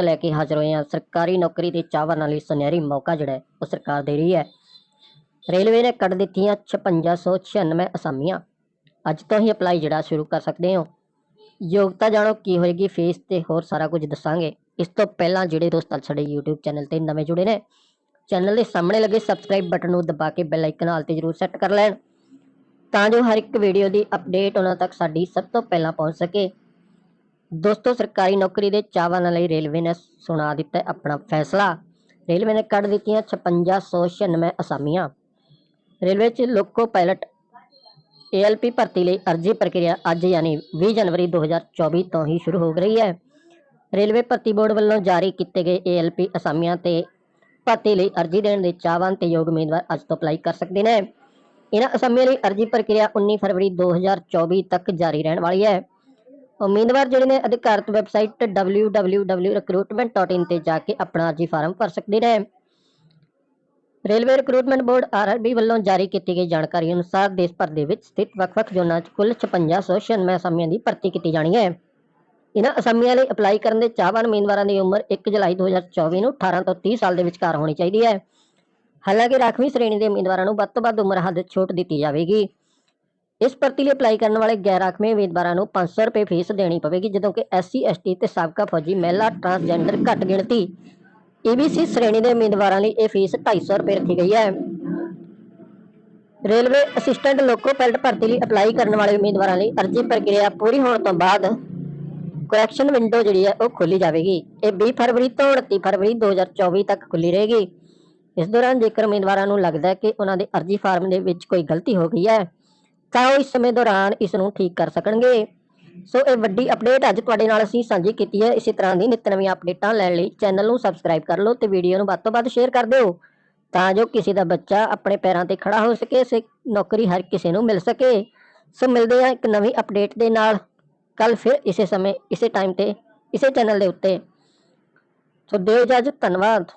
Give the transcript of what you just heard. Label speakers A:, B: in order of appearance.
A: Update ਲੈ ਕੇ ਹਾਜ਼ਰ ਹੋਏ ਹਾਂ। ਸਰਕਾਰੀ ਨੌਕਰੀ ਦੇ ਚਾਹਵਾਨਾਂ ਲਈ ਸੁਨਹਿਰੀ ਮੌਕਾ ਜਿਹੜਾ ਉਹ ਸਰਕਾਰ ਦੇ ਰਹੀ ਹੈ। ਰੇਲਵੇ ਨੇ ਕੱਢ ਦਿੱਤੀਆਂ 5696 ਅਸਾਮੀਆਂ। ਅੱਜ ਤੋਂ ਹੀ ਅਪਲਾਈ ਜਿਹੜਾ, ਸ਼ੁਰੂ ਕਰ ਸਕਦੇ ਹੋ। ਯੋਗਤਾ ਜਾਣੋ ਕੀ ਹੋਏਗੀ, ਫੀਸ ਤੇ ਹੋਰ ਸਾਰਾ ਕੁਝ ਦੱਸਾਂਗੇ। ਇਸ ਤੋਂ ਪਹਿਲਾਂ ਜਿਹੜੇ ਦੋਸਤ ਸਾਡੇ YouTube ਚੈਨਲ ਤੇ ਨਵੇਂ ਜੁੜੇ ਨੇ, ਚੈਨਲ ਦੇ ਸਾਹਮਣੇ ਲੱਗੇ ਸਬਸਕ੍ਰਾਈਬ ਬਟਨ ਨੂੰ ਦਬਾ ਕੇ ਬੈਲ ਆਈਕਨ ਹਾਲ ਤੇ ਜ਼ਰੂਰ ਸੈੱਟ ਕਰ ਲੈਣ, ਤਾਂ ਜੋ ਹਰ ਇੱਕ ਵੀਡੀਓ ਦੀ ਅਪਡੇਟ ਉਹਨਾਂ ਤੱਕ ਸਾਡੀ ਸਭ ਤੋਂ ਪਹਿਲਾਂ ਪਹੁੰਚ ਸਕੇ। ਦੋਸਤੋ, ਸਰਕਾਰੀ ਨੌਕਰੀ ਦੇ ਚਾਹਵਾਨਾਂ ਲਈ ਰੇਲਵੇ ਨੇ ਸੁਣਾ ਦਿੱਤਾ ਆਪਣਾ ਫੈਸਲਾ। ਰੇਲਵੇ ਨੇ ਕੱਢ ਦਿੱਤੀਆਂ 5696 ਅਸਾਮੀਆਂ। ਰੇਲਵੇ 'ਚ ਲੋਕੋ ਪਾਇਲਟ ਏਐਲਪੀ ਭਰਤੀ ਲਈ ਅਰਜ਼ੀ ਪ੍ਰਕਿਰਿਆ ਅੱਜ ਯਾਨੀ 20 ਜਨਵਰੀ 2024 ਤੋਂ ਹੀ ਸ਼ੁਰੂ ਹੋ ਰਹੀ ਹੈ। ਰੇਲਵੇ ਭਰਤੀ ਬੋਰਡ ਵੱਲੋਂ ਜਾਰੀ ਕੀਤੇ ਗਏ ਏਐਲਪੀ ਅਸਾਮੀਆਂ ਤੇ ਭਰਤੀ ਲਈ ਅਰਜ਼ੀ ਦੇਣ ਦੇ ਚਾਹਵਾਨ ਤੇ ਯੋਗ ਉਮੀਦਵਾਰ ਅੱਜ ਤੋਂ ਅਪਲਾਈ ਕਰ ਸਕਦੇ ਨੇ। ਇਹਨਾਂ ਅਸਾਮੀਆਂ ਲਈ ਅਰਜ਼ੀ ਪ੍ਰਕਿਰਿਆ 19 ਫਰਵਰੀ 2024 ਤੱਕ ਜਾਰੀ ਰਹਿਣ ਵਾਲੀ ਹੈ। ਉਮੀਦਵਾਰ ਜਿਹੜੇ ਨੇ ਅਧਿਕਾਰਤ ਵੈਬਸਾਈਟ www.recruitment.in ਤੇ ਜਾ ਕੇ ਆਪਣਾ ਅਰਜ਼ੀ ਫਾਰਮ ਭਰ ਸਕਦੇ ਨੇ। ਰੇਲਵੇ ਰਿਕਰੂਟਮੈਂਟ ਬੋਰਡ ਆਰਆਰਬੀ ਵੱਲੋਂ ਜਾਰੀ ਕੀਤੀ ਗਈ ਜਾਣਕਾਰੀ ਅਨੁਸਾਰ ਦੇਸ਼ ਭਰ ਦੇ ਵਿੱਚ ਸਥਿਤ ਵੱਖ-ਵੱਖ ਜ਼ੋਨਾਂ 'ਚ ਕੁੱਲ 5696 ਅਸਾਮੀਆਂ ਦੀ ਭਰਤੀ ਕੀਤੀ ਜਾਣੀ ਹੈ। ਇਹਨਾਂ ਅਸਾਮੀਆਂ ਲਈ ਅਪਲਾਈ ਕਰਨ ਦੇ ਚਾਹਵਾਨ ਉਮੀਦਵਾਰਾਂ ਦੀ ਉਮਰ 1 ਜੁਲਾਈ 2024 ਨੂੰ 18 ਤੋਂ 30 ਸਾਲ ਦੇ ਵਿਚਕਾਰ ਹੋਣੀ ਚਾਹੀਦੀ ਹੈ। ਹਾਲਾਂਕਿ ਰਾਖਵੀਂ ਸ਼੍ਰੇਣੀ ਦੇ ਉਮੀਦਵਾਰਾਂ ਨੂੰ ਵੱਧ ਤੋਂ ਵੱਧ ਉਮਰ ਹੱਦ ਛੋਟ ਦਿੱਤੀ ਜਾਵੇਗੀ। ਇਸ ਭਰਤੀ ਲਈ ਅਪਲਾਈ ਕਰਨ ਵਾਲੇ ਗੈਰ ਰਾਖਵੇਂ ਉਮੀਦਵਾਰਾਂ ਨੂੰ 500 ਰੁਪਏ ਫੀਸ ਦੇਣੀ ਪਵੇਗੀ, ਜਦੋਂ ਕਿ ਐਸਸੀ ਐਸਟੀ ਤੇ ਸਾਬਕਾ ਫੌਜੀ ਮਹਿਲਾ ਟਰਾਂਸਜੈਂਡਰ ਘੱਟ ਗਿਣਤੀ ਈਬੀਸੀ ਸ਼੍ਰੇਣੀ ਦੇ ਉਮੀਦਵਾਰਾਂ ਲਈ ਇਹ ਫੀਸ 250 ਰੁਪਏ ਰੱਖੀ ਗਈ ਹੈ। ਰੇਲਵੇ ਅਸਿਸਟੈਂਟ ਲੋਕੋ ਪਾਇਲਟ ਭਰਤੀ ਲਈ ਅਪਲਾਈ ਕਰਨ ਵਾਲੇ ਉਮੀਦਵਾਰਾਂ ਲਈ ਅਰਜ਼ੀ ਪ੍ਰਕਿਰਿਆ ਪੂਰੀ ਹੋਣ ਤੋਂ ਬਾਅਦ ਕਰੈਕਸ਼ਨ ਵਿੰਡੋ ਜਿਹੜੀ ਹੈ ਉਹ ਖੋਲੀ ਜਾਵੇਗੀ। ਇਹ 20 ਫਰਵਰੀ ਤੋਂ 29 ਫਰਵਰੀ 2024 ਤੱਕ ਖੁੱਲੀ ਰਹੇਗੀ। ਇਸ ਦੌਰਾਨ ਜੇਕਰ ਉਮੀਦਵਾਰਾਂ ਨੂੰ ਲੱਗਦਾ ਹੈ ਕਿ ਉਹਨਾਂ ਦੇ ਅਰਜ਼ੀ ਫਾਰਮ ਦੇ ਵਿੱਚ ਕੋਈ ਗਲਤੀ ਹੋ ਗਈ ਹੈ ਤਾਂ ਉਹ ਇਸ ਸਮੇਂ ਦੌਰਾਨ ਇਸ ਨੂੰ ਠੀਕ ਕਰ ਸਕਣਗੇ। ਸੋ ਇਹ ਵੱਡੀ ਅਪਡੇਟ ਅੱਜ ਤੁਹਾਡੇ ਨਾਲ ਅਸੀਂ ਸਾਂਝੀ ਕੀਤੀ ਹੈ। ਇਸੇ ਤਰ੍ਹਾਂ ਦੀ ਨਿਤ ਨਵੀਆਂ ਅਪਡੇਟਾਂ ਲੈਣ ਲਈ ਚੈਨਲ ਨੂੰ ਸਬਸਕ੍ਰਾਈਬ ਕਰ ਲਓ ਤੇ ਵੀਡੀਓ ਨੂੰ ਵੱਧ ਤੋਂ ਵੱਧ ਸ਼ੇਅਰ ਕਰ ਦਿਓ ਤਾਂ ਜੋ ਕਿਸੇ ਦਾ ਬੱਚਾ ਆਪਣੇ ਪੈਰਾਂ ਤੇ ਖੜਾ ਹੋ ਸਕੇ ਸੇ ਨੌਕਰੀ ਹਰ ਕਿਸੇ ਨੂੰ ਮਿਲ ਸਕੇ। ਸੋ ਮਿਲਦੇ ਹਾਂ ਇੱਕ ਨਵੀਂ ਅਪਡੇਟ ਦੇ ਨਾਲ। ਕੱਲ ਫਿਰ ਇਸੇ ਸਮੇਂ, ਇਸੇ ਟਾਈਮ ਤੇ, ਇਸੇ ਚੈਨਲ ਦੇ ਉੱਤੇ। ਸੋ ਦਿਓ ਇਜਾਜ਼ਤ, ਧੰਨਵਾਦ।